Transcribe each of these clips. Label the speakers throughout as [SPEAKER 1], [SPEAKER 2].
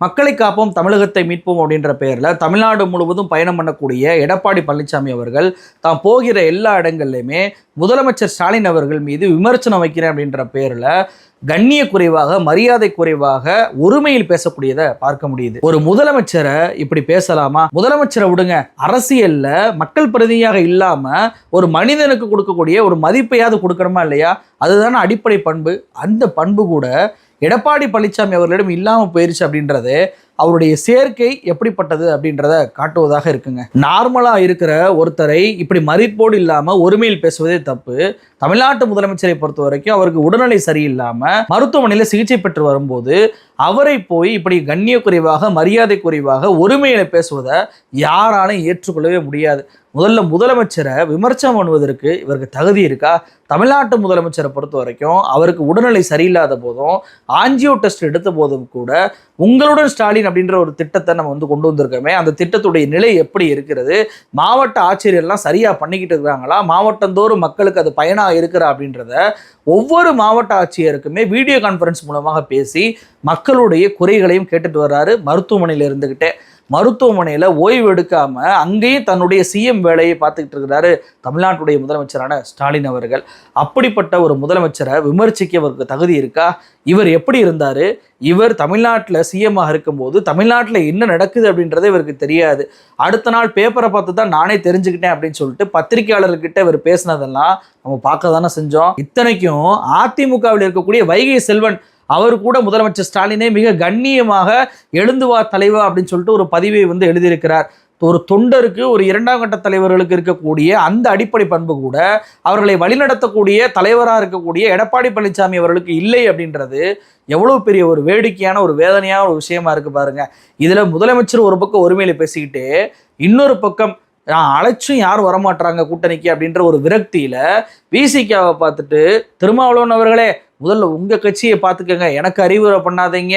[SPEAKER 1] மக்களை காப்போம் தமிழகத்தை மீட்போம் அப்படின்ற பெயரில் தமிழ்நாடு முழுவதும் பயணம் பண்ணக்கூடிய எடப்பாடி பழனிசாமி அவர்கள் தாம் போகிற எல்லா இடங்கள்லையுமே முதலமைச்சர் ஸ்டாலின் அவர்கள் மீது விமர்சனம் வைக்கிறேன் அப்படின்ற பெயரில் கண்ணிய குறைவாக மரியாதை குறைவாக ஒருமையில் பேசக்கூடியதை பார்க்க முடியுது. ஒரு முதலமைச்சரை இப்படி பேசலாமா? முதலமைச்சரை விடுங்க. அரசியல்ல மக்கள் பிரதிநிதியாக இல்லாம ஒரு மனிதனுக்கு கொடுக்கக்கூடிய ஒரு மதிப்பையாவது கொடுக்கணுமா இல்லையா? அதுதானே அடிப்படை பண்பு. அந்த பண்பு கூட எடப்பாடி பழனிசாமி அவர்களிடம் இல்லாமல் போயிருச்சு அப்படின்றது அவருடைய சேர்க்கை எப்படிப்பட்டது அப்படின்றத காட்டுவதாக இருக்குங்க. நார்மலாக இருக்கிற ஒருத்தரை இப்படி மதிப்போடு இல்லாமல் ஒருமையில் பேசுவதே தப்பு. தமிழ்நாட்டு முதலமைச்சரை பொறுத்த வரைக்கும் அவருக்கு உடல்நிலை சரியில்லாமல் மருத்துவமனையில் சிகிச்சை பெற்று வரும்போது அவரை போய் இப்படி கண்ணிய குறைவாக மரியாதை குறைவாக ஒருமையில பேசுவதை யாராலும் ஏற்றுக்கொள்ளவே முடியாது. முதல்ல முதலமைச்சரை விமர்சனம் பண்ணுவதற்கு இவருக்கு தகுதி இருக்கா? தமிழ்நாட்டு முதலமைச்சரை பொறுத்த வரைக்கும் அவருக்கு உடல்நிலை சரியில்லாத போதும் ஆஞ்சியோ டெஸ்ட் எடுத்த போதும் கூட உங்களுடன் ஸ்டாலின் அப்படின்ற ஒரு திட்டத்தை நம்ம வந்து கொண்டு வந்திருக்கோமே அந்த திட்டத்துடைய நிலை எப்படி இருக்கிறது? மாவட்ட ஆட்சியர்கள்லாம் சரியாக பண்ணிக்கிட்டு இருக்காங்களா? மாவட்டந்தோறும் மக்களுக்கு அது பயனாக இருக்கிறா அப்படின்றத ஒவ்வொரு மாவட்ட ஆட்சியருக்குமே வீடியோ கான்ஃபரன்ஸ் மூலமாக பேசி மக்களுடைய குறைகளையும் கேட்டுட்டு வர்றாரு மருத்துவமனையில் இருந்துக்கிட்டே மருத்துவமனையில் ஓய்வு எடுக்காம அங்கேயும் தன்னுடைய சிஎம் வேலையை பார்த்துக்கிட்டு இருக்கிறாரு தமிழ்நாட்டுடைய முதலமைச்சரான ஸ்டாலின் அவர்கள். அப்படிப்பட்ட ஒரு முதலமைச்சரை விமர்சிக்க அவருக்கு தகுதி இருக்கா? இவர் எப்படி இருந்தார்? இவர் தமிழ்நாட்டில் சிஎம்மாக இருக்கும்போது தமிழ்நாட்டில் என்ன நடக்குது அப்படின்றதே இவருக்கு தெரியாது. அடுத்த நாள் பேப்பரை பார்த்து தான் நானே தெரிஞ்சுக்கிட்டேன் அப்படின்னு சொல்லிட்டு பத்திரிகையாளர்கிட்ட இவர் பேசினதெல்லாம் நம்ம பார்க்க தானே செஞ்சோம். இத்தனைக்கும் அதிமுகவில் இருக்கக்கூடிய வைகை செல்வன் அவர் கூட முதலமைச்சர் ஸ்டாலினே மிக கண்ணியமாக எழுந்து வா தலைவா அப்படின்னு சொல்லிட்டு ஒரு பதிவை வந்து எழுதியிருக்கிறார். ஒரு தொண்டருக்கு ஒரு இரண்டாம் கட்ட தலைவர்களுக்கு இருக்கக்கூடிய அந்த அடிப்படை பண்பு கூட அவர்களை வழிநடத்தக்கூடிய தலைவராக இருக்கக்கூடிய எடப்பாடி பழனிசாமி அவர்களுக்கு இல்லை அப்படின்றது எவ்வளவு பெரிய ஒரு வேடிக்கையான ஒரு வேதனையான ஒரு விஷயமா இருக்கு பாருங்க. இதுல முதலமைச்சர் ஒரு பக்கம் ஒருமையில பேசிக்கிட்டு இன்னொரு பக்கம் நான் அழைச்சும் யாரும் வரமாட்டாங்க கூட்டணிக்கு அப்படின்ற ஒரு விரக்தியில விசிகாவை பார்த்துட்டு திருமாவளவன் அவர்களே முதல்ல உங்கள் கட்சியை பார்த்துக்கங்க. எனக்கு அறிவுரை பண்ணாதீங்க.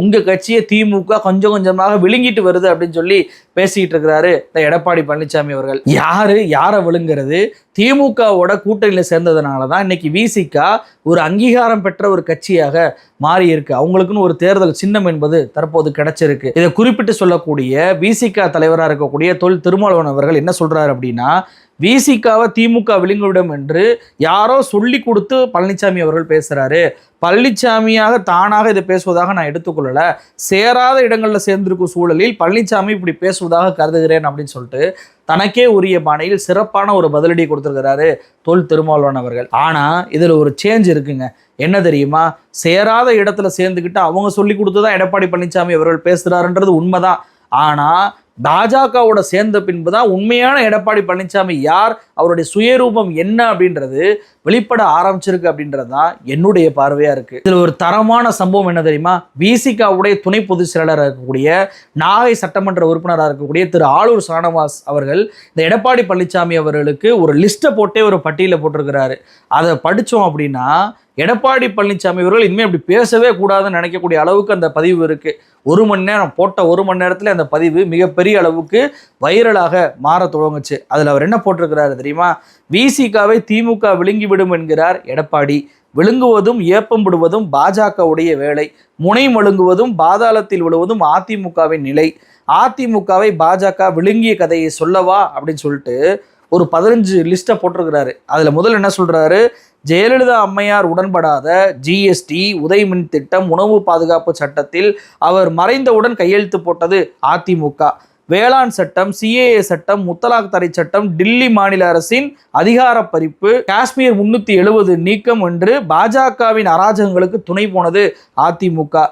[SPEAKER 1] உங்கள் கட்சியை திமுக கொஞ்சம் கொஞ்சமாக விழுங்கிட்டு வருது அப்படின்னு சொல்லி பேசிக்கிட்டு இருக்கிறாரு இந்த எடப்பாடி பழனிசாமி அவர்கள். யார்? யாரை விழுங்குறது? திமுகவோட கூட்டணியில் சேர்ந்ததுனால தான் இன்னைக்கு விசிகா ஒரு அங்கீகாரம் பெற்ற ஒரு கட்சியாக மாறி இருக்கு அவங்களுக்குன்னு ஒரு தேர்தல் சின்னம் என்பது தற்போது கிடைச்சிருக்கு. இதை குறிப்பிட்டு சொல்லக்கூடிய விசிகா தலைவராக இருக்கக்கூடிய தொல் திருமாவளவன் அவர்கள் என்ன சொல்றாரு அப்படின்னா விசிகாவை திமுக விழுங்கிவிடும் என்று யாரோ சொல்லி கொடுத்து பழனிசாமி அவர்கள் பேசுகிறாரு பழனிசாமியாக தானாக இதை பேசுவதாக நான் எடுத்துக்கொள்ளலை. சேராத இடங்களில் சேர்ந்திருக்கும் சூழலில் பழனிசாமி இப்படி பேசுவதாக கருதுகிறேன் அப்படின்னு சொல்லிட்டு தனக்கே உரிய பாணியில் சிறப்பான ஒரு பதிலடி கொடுத்துருக்கிறாரு தொல் திருமாவளவன் அவர்கள். ஆனால் இதில் ஒரு சேஞ்ச் இருக்குங்க. என்ன தெரியுமா? சேராத இடத்துல சேர்ந்துக்கிட்டு அவங்க சொல்லி கொடுத்து தான் எடப்பாடி பழனிசாமி அவர்கள் பேசுகிறாருன்றது உண்மைதான். ஆனால் பாஜகவோட சேர்ந்த பின்பு தான் உண்மையான எடப்பாடி பழனிசாமி யார் அவருடைய சுயரூபம் என்ன அப்படின்றது வெளிப்பட ஆரம்பிச்சிருக்கு அப்படின்றது தான் என்னுடைய பார்வையாக இருக்குது இதில் ஒரு தரமான சம்பவம் என்ன தெரியுமா? விசிகாவுடைய துணை பொதுச் செயலாளராக இருக்கக்கூடிய நாகை சட்டமன்ற உறுப்பினராக இருக்கக்கூடிய திரு ஆளூர் சரணவாஸ் அவர்கள் இந்த எடப்பாடி பழனிசாமி அவர்களுக்கு ஒரு லிஸ்ட்டை போட்டே ஒரு பட்டியலை போட்டிருக்கிறாரு. அதை படித்தோம் அப்படின்னா எடப்பாடி பழனிசாமி அவர்கள் இனிமேல் அப்படி பேசவே கூடாதுன்னு நினைக்கக்கூடிய அளவுக்கு அந்த பதிவு இருக்குது ஒரு மணி நேரம் போட்ட ஒரு மணி நேரத்தில் அந்த பதிவு மிகப்பெரிய அளவுக்கு வைரலாக மாற துவங்குச்சு. அதில் அவர் என்ன போட்டிருக்கிறாரு தெரியுமா? விசிகாவை திமுக விழுங்கிவிடும் என்கிறார் எடப்பாடி. விழுங்குவதும் ஏப்பம் விடுவதும் பாஜகவுடைய வேலை. முனை மழுங்குவதும் பாதாளத்தில் விழுவதும் அதிமுகவின் நிலை. அதிமுகவை பாஜக விழுங்கிய கதையை சொல்லவா? அப்படின்னு சொல்லிட்டு ஒரு பதினஞ்சு லிஸ்ட்டை போட்டிருக்கிறாரு. அதில் முதல்ல என்ன சொல்கிறாரு ஜெயலலிதா அம்மையார் உடன்படாத ஜிஎஸ்டி உதயமின் திட்டம் உணவு பாதுகாப்பு சட்டத்தில் அவர் மறைந்தவுடன் கையெழுத்து போட்டது அதிமுக. வேளாண் சட்டம் சிஏஏ சட்டம் முத்தலாக் தடை சட்டம் டில்லி மாநில அரசின் அதிகார பறிப்பு காஷ்மீர் முன்னூத்தி எழுபது நீக்கம் என்று பாஜகவின் அராஜகங்களுக்கு துணை போனது அதிமுக.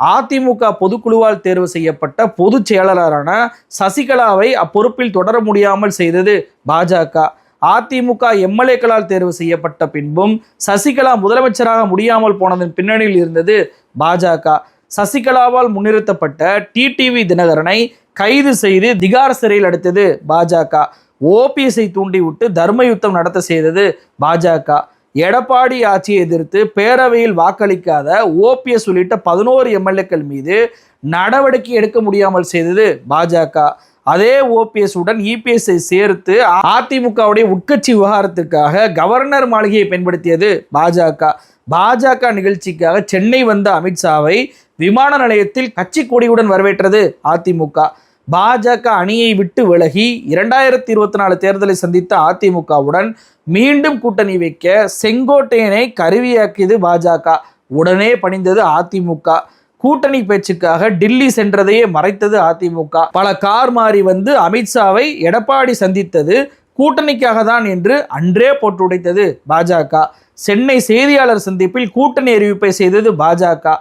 [SPEAKER 1] அதிமுக பொதுக்குழுவால் தேர்வு செய்யப்பட்ட பொதுச் செயலாளரான சசிகலாவை அப்பொறுப்பில் தொடர முடியாமல் செய்தது பாஜக. அதிமுக எம்எல்ஏக்களால் தேர்வு செய்யப்பட்ட பின்பும் சசிகலா முதலமைச்சராக முடியாமல் போனதன் பின்னணியில் இருந்தது பாஜக. சசிகலாவால் முன்னிறுத்தப்பட்ட டிடிவி தினகரனை கைது செய்து திகார் சிறையில் அடைத்தது பாஜக. ஓபிஎஸ்ஐ தூண்டிவிட்டு தர்ம யுத்தம் நடத்த செய்தது பாஜக. எடப்பாடி ஆட்சியை எதிர்த்து பேரவையில் வாக்களிக்காத ஓபிஎஸ் உள்ளிட்ட பதினோரு எம்எல்ஏக்கள் மீது நடவடிக்கை எடுக்க முடியாமல் செய்தது பாஜக. அதே ஓபிஎஸ் உடன் இபிஎஸ்ஐ சேர்த்து அதிமுகவுடைய உட்கட்சி விவகாரத்துக்காக கவர்னர் மாளிகையை பயன்படுத்தியது பாஜக. பாஜக நிகழ்ச்சிக்காக சென்னை வந்த அமித்ஷாவை விமான நிலையத்தில் கட்சி கொடியுடன் வரவேற்றது அதிமுக பாஜக அணியை விட்டு விலகி இரண்டாயிரத்தி இருபத்தி நாலு தேர்தலை சந்தித்த அதிமுகவுடன் மீண்டும் கூட்டணி வைக்க செங்கோட்டையனை கருவியாக்கியது பாஜக. உடனே பணிந்தது அதிமுக கூட்டணி பேச்சுக்காக டில்லி சென்றதையே மறைத்தது அதிமுக. பல கார் மாறி வந்து அமித்ஷாவை எடப்பாடி சந்தித்தது கூட்டணிக்காக தான் என்று அன்றே போட்டு உடைத்தது பாஜக. சென்னை செய்தியாளர் சந்திப்பில் கூட்டணி அறிவிப்பை செய்தது பாஜக.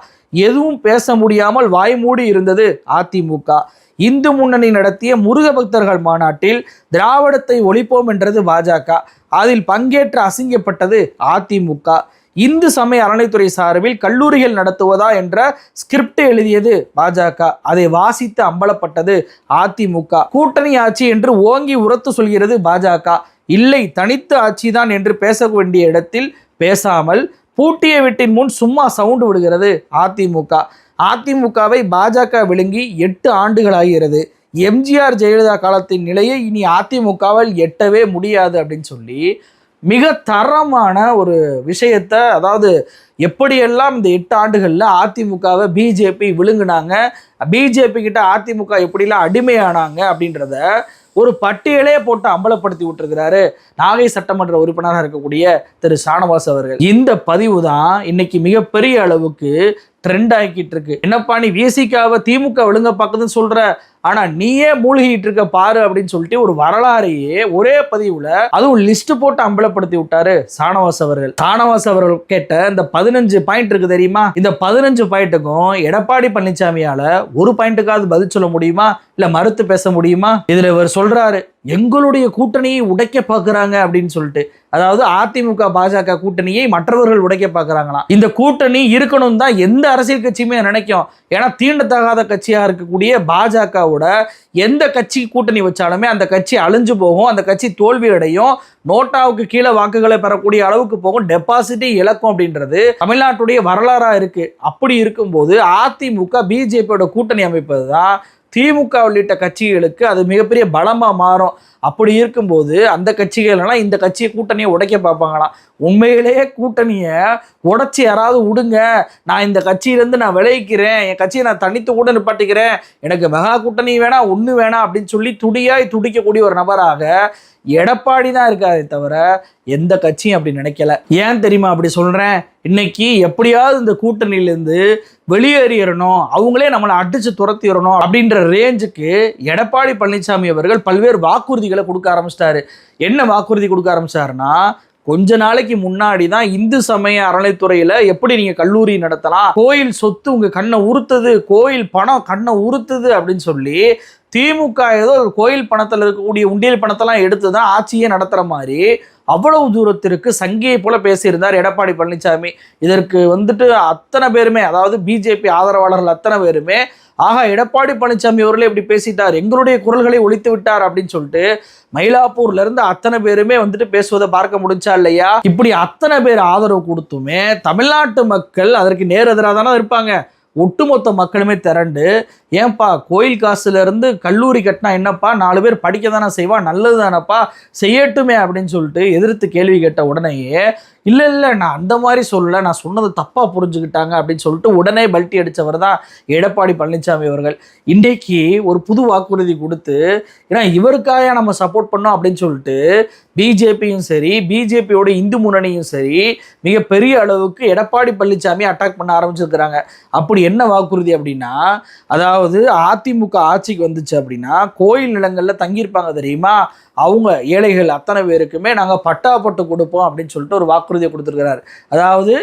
[SPEAKER 1] எதுவும் பேச முடியாமல் வாய்மூடி இருந்தது அதிமுக. இந்து முன்னணி நடத்திய முருக பக்தர்கள் மாநாட்டில் திராவிடத்தை ஒழிப்போம் என்றது பாஜக. அதில் பங்கேற்று அசிங்கப்பட்டது அதிமுக. இந்து சமய அறநிலைத்துறை சார்பில் கல்லூரிகள் நடத்துவதா என்ற ஸ்கிரிப்ட் எழுதியது பாஜக. அதை வாசித்து அம்பலப்பட்டது அதிமுக. கூட்டணி ஆட்சி என்று ஓங்கி உரத்து சொல்கிறது பாஜக. இல்லை தனித்து ஆட்சிதான் என்று பேச வேண்டிய இடத்தில் பேசாமல் பூட்டிய வீட்டின் முன் சும்மா சவுண்டு விடுகிறது அதிமுக. அதிமுகவை பாஜக விழுங்கி எட்டு ஆண்டுகளாகிறது. எம்ஜிஆர் ஜெயலலிதா காலத்தின் நிலையை இனி அதிமுகவால் எட்டவே முடியாது அப்படின்னு சொல்லி மிக தரமான ஒரு விஷயத்தை அதாவது எப்படியெல்லாம் இந்த எட்டு ஆண்டுகளில் அதிமுகவை பிஜேபி விழுங்குனாங்க பிஜேபி கிட்ட அதிமுக எப்படிலாம் அடிமையானாங்க அப்படின்றத ஒரு பட்டியலே போட்டு அம்பலப்படுத்தி விட்டுருக்கிறாரு நாகை சட்டமன்ற உறுப்பினராக இருக்கக்கூடிய திரு சானவாஸ் அவர்கள். இந்த பதிவு தான் இன்னைக்கு மிகப்பெரிய அளவுக்கு ட்ரெண்ட் ஆகிக்கிட்டு இருக்கு. என்னப்பா நீ விசிகாவை திமுக விழுங்க பார்க்குதுன்னு சொல்ற ஆனா நீயே மூழ்கிட்டு இருக்க பாரு அப்படின்னு சொல்லிட்டு ஒரு வரலாறையே ஒரே பதிவுல அதுவும் லிஸ்ட் போட்டு அம்பலப்படுத்தி விட்டாரு சானவாஸ் அவர்கள். சானவாஸ் அவர்கள் கேட்ட இந்த பதினஞ்சு பாயிண்ட் இருக்கு தெரியுமா? இந்த பதினஞ்சு பாயிண்ட்டுக்கும் எடப்பாடி பழனிசாமியால ஒரு பாயிண்ட்டுக்காவது பதில் சொல்ல முடியுமா? இல்ல மறுத்து பேச முடியுமா? இதுல இவர் சொல்றாரு எங்களுடைய கூட்டணியை உடைக்க பார்க்குறாங்க அப்படின்னு சொல்லிட்டு. அதாவது அதிமுக பாஜக கூட்டணியை மற்றவர்கள் உடைக்க பார்க்குறாங்களாம். இந்த கூட்டணி இருக்கணும் தான் எந்த அரசியல் கட்சியுமே நினைக்கும். ஏன்னா தீண்டத்தகாத கட்சியாக இருக்கக்கூடிய பாஜகவோட எந்த கட்சி கூட்டணி வச்சாலுமே அந்த கட்சி அழிஞ்சு போகும் அந்த கட்சி தோல்வி அடையும். நோட்டாவுக்கு கீழே வாக்குகளை பெறக்கூடிய அளவுக்கு போகும். டெபாசிட்டே இழக்கும் அப்படின்றது தமிழ்நாட்டுடைய வரலாறா இருக்கு. அப்படி இருக்கும்போது அதிமுக பிஜேபியோட கூட்டணி அமைப்பது தான் திமுக உள்ளிட்ட கட்சிகளுக்கு அது மிகப்பெரிய பலமாக மாறும். அப்படி இருக்கும்போது அந்த கட்சிகள்லாம் இந்த கட்சியை கூட்டணியை உடைக்க பார்ப்பாங்களாம். உண்மையிலேயே கூட்டணியை உடைச்சி யாராவது விடுங்க நான் இந்த கட்சியிலேருந்து நான் விளைவிக்கிறேன் என் கட்சியை நான் தனித்து கூட நிப்பாட்டிக்கிறேன். எனக்கு மெகா கூட்டணி வேணாம் ஒன்று வேணாம் அப்படின்னு சொல்லி துடியாய் துடிக்கக்கூடிய ஒரு நபராக எடப்பாடி தான் இருக்காதே தவிர எந்த கட்சியும் அப்படி நினைக்கல. ஏன் தெரியுமா அப்படி சொல்கிறேன் இன்னைக்கு எப்படியாவது இந்த கூட்டணியிலேருந்து வெளியேறிடணும். அவங்களே நம்மளை அடித்து துரத்திடணும் அப்படின்ற ரேஞ்சுக்கு எடப்பாடி பழனிசாமி அவர்கள் பல்வேறு வாக்குறுதி வாக்குறுதிகளை கொடுக்க ஆரம்பிச்சிட்டாரு. என்ன வாக்குறுதி கொடுக்க ஆரம்பிச்சாருன்னா கொஞ்ச நாளைக்கு முன்னாடி தான் இந்து சமய அறநிலைத்துறையில எப்படி நீங்க கல்லூரி நடத்தலாம் கோயில் சொத்து உங்க கண்ணை உறுத்துது கோயில் பணம் கண்ணை உறுத்துது அப்படின்னு சொல்லி திமுக ஏதோ ஒரு கோயில் பணத்தில் இருக்கக்கூடிய உண்டியல் பணத்தெல்லாம் எடுத்து தான் ஆட்சியே நடத்துகிற மாதிரி அவ்வளவு தூரத்திற்கு சங்கியை போல பேசியிருந்தார் எடப்பாடி பழனிசாமி. இதற்கு வந்துட்டு அத்தனை பேருமே அதாவது பிஜேபி ஆதரவாளர்கள் அத்தனை பேருமே ஆகா எடப்பாடி பழனிசாமி அவர்களே இப்படி பேசிட்டார் எங்களுடைய குரல்களை ஒழித்து விட்டார் அப்படின்னு சொல்லிட்டு மயிலாப்பூர்ல இருந்து அத்தனை பேருமே வந்துட்டு பேசுவதை பார்க்க முடிஞ்சா இல்லையா? இப்படி அத்தனை பேர் ஆதரவு கொடுத்துமே தமிழ்நாட்டு மக்கள் அதற்கு நேர் எதிராக தானே இருப்பாங்க. ஒட்டுமொத்த மக்களுமே திரண்டு ஏன்பா கோயில் காசுலேருந்து கல்லூரி கட்டினா என்னப்பா நாலு பேர் படிக்க தானே செய்வா நல்லது தானப்பா செய்யட்டுமே அப்படின்னு சொல்லிட்டு எதிர்த்து கேள்வி கேட்ட உடனேயே இல்லை இல்லை நான் அந்த மாதிரி சொல்லலை. நான் சொன்னது தப்பாக புரிஞ்சுக்கிட்டாங்க அப்படின்னு சொல்லிட்டு உடனே பல்ட்டி அடித்தவர் தான் எடப்பாடி பழனிசாமி அவர்கள். இன்றைக்கு ஒரு புது வாக்குறுதி கொடுத்து ஏன்னா இவருக்காக நம்ம சப்போர்ட் பண்ணோம் அப்படின்னு சொல்லிட்டு பிஜேபியும் சரி பிஜேபியோட இந்து முன்னணியும் சரி மிகப்பெரிய அளவுக்கு எடப்பாடி பழனிசாமி அட்டாக் பண்ண ஆரம்பிச்சிருக்கிறாங்க. அப்படி என்ன வாக்குறுதி அப்படின்னா அதாவது அதிமுக ஆட்சிக்கு வந்துச்சு அப்படின்னா கோயில் நிலங்களில் தங்கியிருப்பாங்க தெரியுமா? அவங்க ஏழைகள் அத்தனை பேருக்குமே நாங்கள் பட்டா பட்டு கொடுப்போம் அப்படின்னு சொல்லிட்டு ஒரு வாக்குறுதியை கொடுத்துருக்கிறார். அதாவது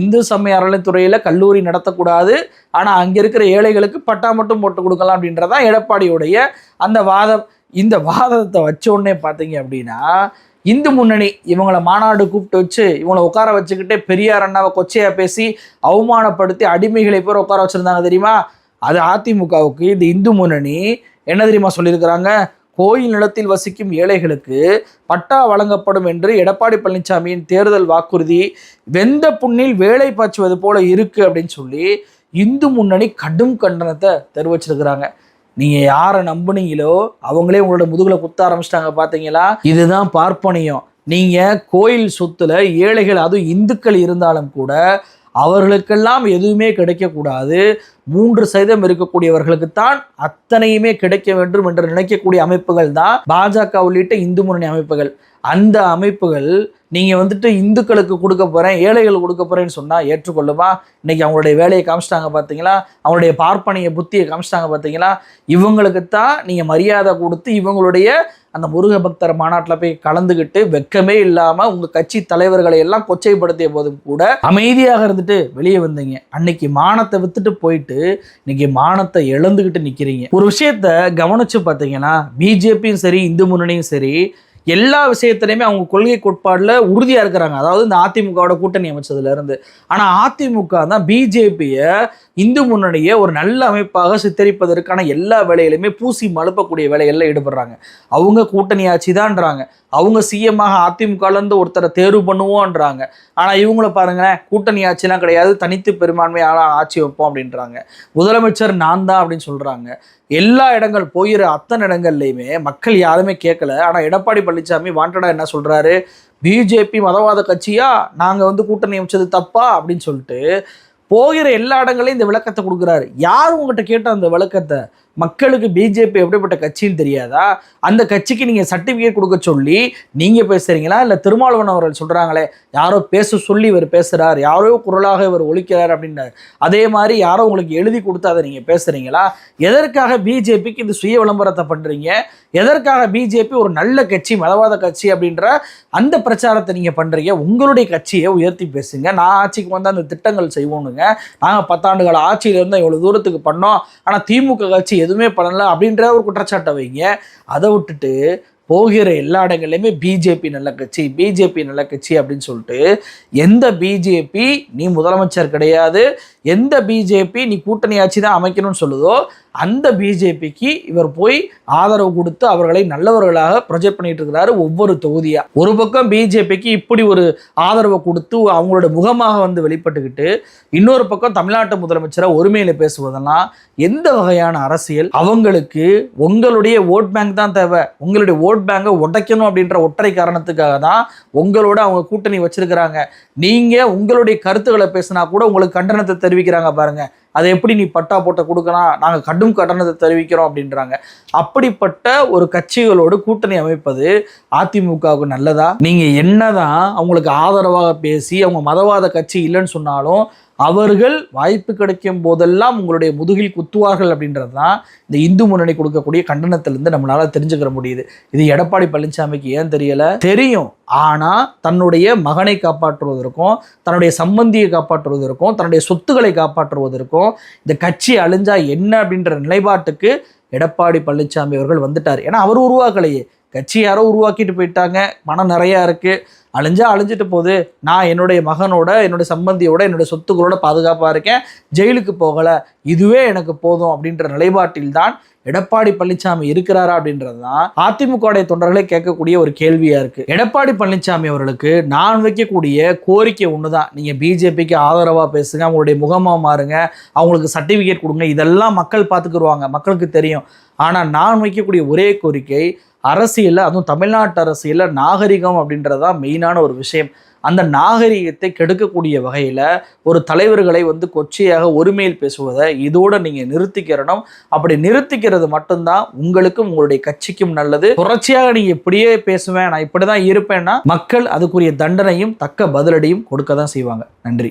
[SPEAKER 1] இந்து சமய அறநிலைத்துறையில் கல்லூரி நடத்தக்கூடாது ஆனால் அங்கே இருக்கிற ஏழைகளுக்கு பட்டா மட்டும் போட்டு கொடுக்கலாம் அப்படின்றதான் எடப்பாடியுடைய அந்த வாதம். இந்த வாதத்தை வச்ச உடனே பார்த்தீங்க அப்படின்னா இந்து முன்னணி இவங்களை மாநாடு கூப்பிட்டு வச்சு இவங்களை உட்கார வச்சுக்கிட்டே பெரியார் அண்ணாவை கொச்சையாக பேசி அவமானப்படுத்தி அடிமைகளை பேர் உட்கார வச்சுருந்தாங்க தெரியுமா? அது அதிமுகவுக்கு இந்த இந்து முன்னணி என்ன தெரியுமா சொல்லியிருக்கிறாங்க? கோயில் நிலத்தில் வசிக்கும் ஏழைகளுக்கு பட்டா வழங்கப்படும் என்று எடப்பாடி பழனிசாமியின் தேர்தல் வாக்குறுதி வெந்த புண்ணில் வேலை பாய்ச்சுவது போல இருக்கு அப்படின்னு சொல்லி இந்து முன்னணி கடும் கண்டனத்தை தெரிவிச்சிருக்கிறாங்க. நீங்க யாரை நம்புனீங்களோ அவங்களே உங்களோட முதுகுல குத்த ஆரம்பிச்சிட்டாங்க பாத்தீங்களா? இதுதான் பார்ப்பனியம். நீங்கள் கோயில் சொத்துல ஏழைகள் அதுவும் இந்துக்கள் இருந்தாலும் கூட அவர்களுக்கெல்லாம் எதுவுமே கிடைக்கக்கூடாது. மூன்று சதவீதம் இருக்கக்கூடியவர்களுக்குத்தான் அத்தனையுமே கிடைக்க வேண்டும் என்று நினைக்கக்கூடிய அமைப்புகள் தான் பாஜக உள்ளிட்ட இந்து முன்னணி அமைப்புகள். அந்த அமைப்புகள் நீங்கள் வந்துட்டு இந்துக்களுக்கு கொடுக்க போகிறேன் ஏழைகளுக்கு கொடுக்க போகிறேன்னு சொன்னால் ஏற்றுக்கொள்ளுமா இன்றைக்கி அவங்களுடைய வேலையை காமிச்சிட்டாங்க பார்த்தீங்களா அவங்களுடைய பார்ப்பனைய புத்தியை காமிச்சிட்டாங்க பார்த்தீங்களா இவங்களுக்கு தான் நீங்கள் மரியாதை கொடுத்து இவங்களுடைய அந்த முருக பக்தர் மாநாட்டில் போய் கலந்துக்கிட்டு வெக்கமே இல்லாமல் உங்கள் கட்சி தலைவர்களை எல்லாம் கொச்சைப்படுத்திய போதும் கூட அமைதியாக இருந்துட்டு வெளியே வந்தீங்க. அன்னைக்கு மானத்தை வித்துட்டு போயிட்டு இன்னைக்கு மானத்தை இழந்துக்கிட்டு நிற்கிறீங்க ஒரு விஷயத்த கவனிச்சு பார்த்தீங்கன்னா பிஜேபியும் சரி இந்து முன்னணியும் சரி எல்லா விஷயத்துலையுமே அவங்க கொள்கை கோட்பாடில் உறுதியாக இருக்கிறாங்க. அதாவது இந்த அதிமுகவோட கூட்டணி அமைச்சதுலேருந்து ஆனால் அதிமுக தான் பிஜேபியை இந்து முன்னணியை ஒரு நல்ல அமைப்பாக சித்தரிப்பதற்கான எல்லா வேலையிலுமே பூசி மழுப்பக்கூடிய வேலைகளில் ஈடுபடுறாங்க. அவங்க கூட்டணி ஆட்சி தான்றாங்க அவங்க சிஎம்மாக அதிமுகலேருந்து ஒருத்தரை தேர்வு பண்ணுவோன்றாங்க. ஆனால் இவங்கள பாருங்களேன் கூட்டணி ஆட்சிலாம் கிடையாது தனித்து பெரும்பான்மையான ஆட்சி வைப்போம் அப்படின்றாங்க. முதலமைச்சர் நான் தான் அப்படின்னு சொல்கிறாங்க எல்லா இடங்கள் போயிற அத்தனை இடங்கள்லையுமே மக்கள் யாருமே கேட்கல ஆனால் எடப்பாடி பழனிசாமி வாண்டடா என்ன சொல்கிறாரு பிஜேபி மதவாத கட்சியா? நாங்கள் வந்து கூட்டணி அமைச்சது தப்பா? அப்படின்னு சொல்லிட்டு போகிற எல்லா இடங்களையும் இந்த விளக்கத்தை கொடுக்குறாரு. யார் உங்ககிட்ட கேட்ட அந்த விளக்கத்தை? மக்களுக்கு பிஜேபி எப்படிப்பட்ட கட்சின்னு தெரியாதா? அந்த கட்சிக்கு நீங்கள் சர்டிஃபிகேட் கொடுக்க சொல்லி நீங்கள் பேசுகிறீங்களா இல்லை திருமாவளவன் அவர்கள் சொல்கிறாங்களே யாரோ பேச சொல்லி இவர் பேசுகிறார் யாரோ குரலாக இவர் ஒழிக்கிறார் அப்படின்னாரு. அதே மாதிரி யாரோ உங்களுக்கு எழுதி கொடுத்து அதை நீங்கள் பேசுகிறீங்களா எதற்காக பிஜேபிக்கு இந்த சுய விளம்பரத்தை பண்ணுறீங்க எதற்காக பிஜேபி ஒரு நல்ல கட்சி மதவாத கட்சி அப்படின்ற அந்த பிரச்சாரத்தை நீங்கள் பண்ணுறீங்க உங்களுடைய கட்சியை உயர்த்தி பேசுங்க. நான் ஆட்சிக்கு வந்து அந்த திட்டங்கள் செய்வோனுங்க நாங்கள் பத்தாண்டுகள் ஆட்சியில் இருந்தால் இவ்வளோ தூரத்துக்கு பண்ணோம். ஆனால் திமுக கட்சி எதுவுமே பண்ணல அப்படின்ற ஒரு குற்றச்சாட்டை வைங்க. அதை விட்டுட்டு போகிற எல்லா இடங்கள்லையுமே பிஜேபி நல்ல கட்சி பிஜேபி நல்ல கட்சி அப்படின்னு சொல்லிட்டு எந்த பிஜேபி நீ முதலமைச்சர் கிடையாது எந்த பிஜேபி நீ கூட்டணி ஆட்சி தான் அமைக்கணும்னு சொல்லுதோ அந்த பிஜேபிக்கு இவர் போய் ஆதரவு கொடுத்து அவர்களை நல்லவர்களாக ப்ரொஜெக்ட் பண்ணிட்டு இருக்கிறாரு ஒவ்வொரு தொகுதியா. ஒரு பக்கம் பிஜேபிக்கு இப்படி ஒரு ஆதரவை கொடுத்து அவங்களோட முகமாக வந்து வெளிப்பட்டுக்கிட்டு இன்னொரு பக்கம் தமிழ்நாட்டு முதலமைச்சரை ஒருமையில பேசுவதெல்லாம் எந்த வகையான அரசியல்? அவங்களுக்கு உங்களுடைய ஓட் பேங்க் தான் தேவை. உங்களுடைய ஓட் பேங்கை உடைக்கணும் அப்படின்ற ஒற்றை காரணத்துக்காக தான் உங்களோட அவங்க கூட்டணி வச்சிருக்கிறாங்க. நீங்கள் உங்களுடைய கருத்துக்களை பேசினா கூட உங்களுக்கு கண்டனத்தை தெரிவிக்கிறாங்க பாருங்க. அதை எப்படி நீ பட்டா போட்ட கொடுக்கலாம்? நாங்கள் கடும் கட்டணத்தை தெரிவிக்கிறோம் அப்படின்றாங்க. அப்படிப்பட்ட ஒரு கட்சிகளோடு கூட்டணி அமைப்பது அதிமுகவுக்கு நல்லதா? நீங்கள் என்னதான் அவங்களுக்கு ஆதரவாக பேசி அவங்க மதவாத கட்சி இல்லைன்னு சொன்னாலும் அவர்கள் வாய்ப்பு கிடைக்கும் போதெல்லாம் உங்களுடைய முதுகில் குத்துவார்கள் அப்படின்றது தான் இந்த இந்து முன்னணி கொடுக்கக்கூடிய கண்டனத்திலிருந்து நம்மளால தெரிஞ்சுக்கிற முடியுது. இது எடப்பாடி பழனிசாமிக்கு ஏன் தெரியல? தெரியும். ஆனால் தன்னுடைய மகனை காப்பாற்றுவதற்கும் தன்னுடைய சம்பந்தியை காப்பாற்றுவதற்கும் தன்னுடைய சொத்துக்களை காப்பாற்றுவதற்கும் இந்த கட்சி அழிஞ்சா என்ன அப்படின்ற நிலைப்பாட்டுக்கு எடப்பாடி பழனிசாமி அவர்கள் வந்துட்டார். ஏன்னா அவர் உருவாக்கலையே. கட்சி யாரோ உருவாக்கிட்டு போயிட்டாங்க. மனம் நிறையா இருக்குது அழிஞ்சா அழிஞ்சிட்டு போகுது. நான் என்னுடைய மகனோட என்னுடைய சம்பந்தியோட என்னுடைய சொத்துக்களோட பாதுகாப்பாக இருக்கேன். ஜெயிலுக்கு போகலை. இதுவே எனக்கு போதும் அப்படின்ற நிலைப்பாட்டில் தான் எடப்பாடி பழனிசாமி இருக்கிறாரா அப்படின்றது தான் அதிமுக தொண்டர்களே கேட்கக்கூடிய ஒரு கேள்வியாக இருக்குது எடப்பாடி பழனிசாமி அவர்களுக்கு நான் வைக்கக்கூடிய கோரிக்கை ஒன்று தான் நீங்கள் பிஜேபிக்கு ஆதரவாக பேசுங்க அவங்களுடைய முகமாக மாறுங்க அவங்களுக்கு சர்டிஃபிகேட் கொடுங்க. இதெல்லாம் மக்கள் பார்த்துக்குருவாங்க. மக்களுக்கு தெரியும். ஆனால் நான் வைக்கக்கூடிய ஒரே கோரிக்கை அரசியலில் அதுவும் தமிழ்நாட்டு அரசியலில் நாகரிகம் அப்படின்றது தான் மெயினான ஒரு விஷயம். அந்த நாகரிகத்தை கெடுக்கக்கூடிய வகையில் ஒரு தலைவர்களை வந்து கொச்சையாக ஒருமையில் பேசுவதை இதோட நீங்கள் நிறுத்திக்கிறணும். அப்படி நிறுத்திக்கிறது மட்டும்தான் உங்களுக்கும் உங்களுடைய கட்சிக்கும் நல்லது. தொடர்ச்சியாக நீங்கள் இப்படியே பேசுவேன் நான் இப்படி தான் இருப்பேன்னா மக்கள் அதுக்குரிய தண்டனையும் தக்க பதிலடியும் கொடுக்க தான் செய்வாங்க. நன்றி.